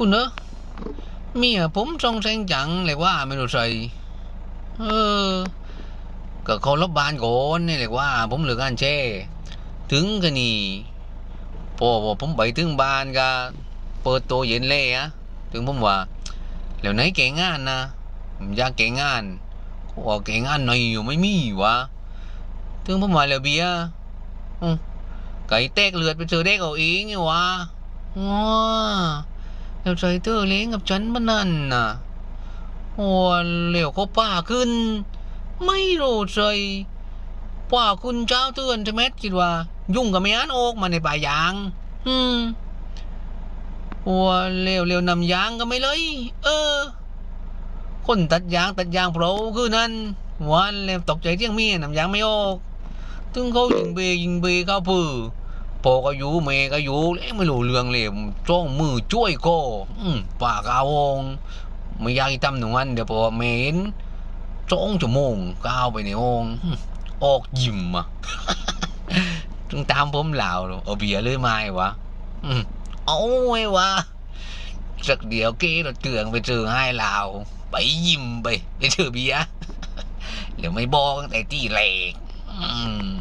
คุณเนอะเมียผมทรงแซงจังเลยว่าไม่รู้ใส่เออ ก็เขารบบานก่อนนี่เลยว่า ผมเหลือกันแช่ถึงกันนี่พอผมไปถึงบ้านก็เปิดตัวเย็นเลยอะถึงผมว่าแล้วไหนเก่งงานนะผมอยากเก่งงานเขาบอกเก่งงานหน่อยอยู่ไม่มีวะถึงผมว่าแล้วเบียไก่แตกเลือดไปเจอเด็กเอาเองไงวะว้า แล้วใจเธอเลี้ยงกับฉันมันนั่นน่ะโอ้เหลวเขาป้าขึ้น ไม่รู้ใจว่าคุณเจ้าเตือนใช่ไหมคิดว่า ยุ่งกับไม่อันโอกมาในป่ายาง อืมว่าเร็วเร็วนำยางก็ไม่เลย เออ คนตัดยางตัดยางเพราคือนั่นวันแล้วตกใจเที่ยงเมียนำยางไม่ออก ถึงเขายิงเบยิงเบเข้าปือ พอก็อยู่เมก็อยู่แล้วไม่รู้เรื่องเลยจ้องมือช่วยก็อืมปากเอาองไม่อยากให้ทำหนึ่งวันเดี๋ยวพอเมเห็นสองชั่วโมงก้าวไปในองออกยิมอะถึงตามผมเหล่าเอาเบียร์เลยไหมวะอืมเอาไว้วะสักเดียวเก้เราเตืองไปเจอให้เหล่าไปยิมไปไปเจอเบียร์เดี๋ยวไม่บอกแต่ที่แรกอืม